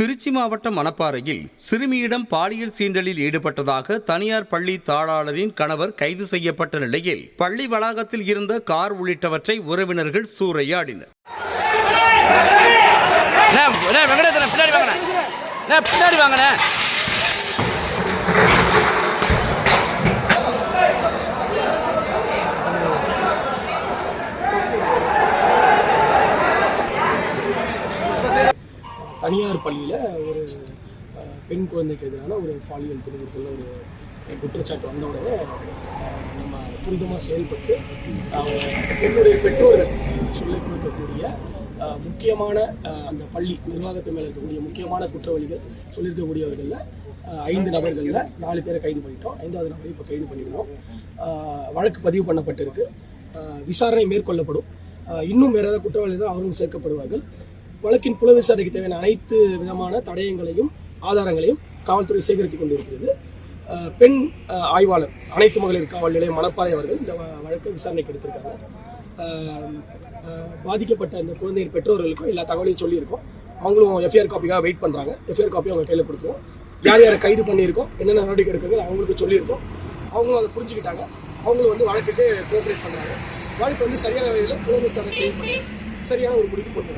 திருச்சி மாவட்டம் மணப்பாறையில் சிறுமியிடம் பாலியல் சீண்டலில் ஈடுபட்டதாக தனியார் பள்ளி தாளாளரின் கணவர் கைது செய்யப்பட்ட நிலையில் பள்ளி வளாகத்தில் இருந்த கார் உள்ளிட்டவற்றை உறவினர்கள் சூறையாடினர். பின்னாடி அண்ணே, பின்னாடி வாங்கினேன் தனியார் பள்ளியில் ஒரு பெண் குழந்தைக்கு எதிரான ஒரு பாலியல் துன்புறுத்தல் ஒரு குற்றச்சாட்டு வந்த உடனே நம்ம துரிதமாக செயல்பட்டு அவங்க பெண்ணுடைய பெற்றோர்கள் சொல்லிக் கொடுக்கக்கூடிய முக்கியமான அந்த பள்ளி நிர்வாகத்து மேலே இருக்கக்கூடிய முக்கியமான குற்றவாளிகள் சொல்லியிருக்கக்கூடியவர்களில் ஐந்து நபர்களில் நாலு பேரை கைது பண்ணிட்டோம். ஐந்தாவது நபரை இப்போ கைது பண்ணிடுவோம் வழக்கு பதிவு பண்ணப்பட்டிருக்கு. விசாரணை மேற்கொள்ளப்படும். இன்னும் வேறு ஏதாவது குற்றவாளிகள் அவர்களும் சேர்க்கப்படுவார்கள். வழக்கின் புல விசாரணைக்கு தேவையான அனைத்து விதமான தடயங்களையும் ஆதாரங்களையும் காவல்துறை சேகரித்துக் கொண்டிருக்கிறது. பெண் ஆய்வாளர் அனைத்து மகளிர் காவல் நிலையம் மணப்பாறை அவர்கள் இந்த வழக்கை விசாரணைக்கு எடுத்திருக்காங்க. பாதிக்கப்பட்ட அந்த குழந்தையின் பெற்றோர்களுக்கும் எல்லா தகவலையும் சொல்லியிருக்கோம். அவங்களும் எஃப்ஐஆர் காப்பிக்காக வெயிட் பண்ணுறாங்க எஃப்ஐஆர் காப்பி அவங்க கையில் கொடுத்துருவோம் யார் யாரை கைது பண்ணியிருக்கோம் என்னென்ன நடவடிக்கை எடுக்கிறது அவங்களுக்கு சொல்லியிருக்கோம். அவங்களும் அதை புரிஞ்சுக்கிட்டாங்க. அவங்களும் வந்து வழக்குக்கு கோஆப்ரேட் பண்ணுறாங்க வழக்கு வந்து சரியான வகையில் புல விசாரணை செய்யப்பட்டு சரியான ஒரு முடிவு கொண்டு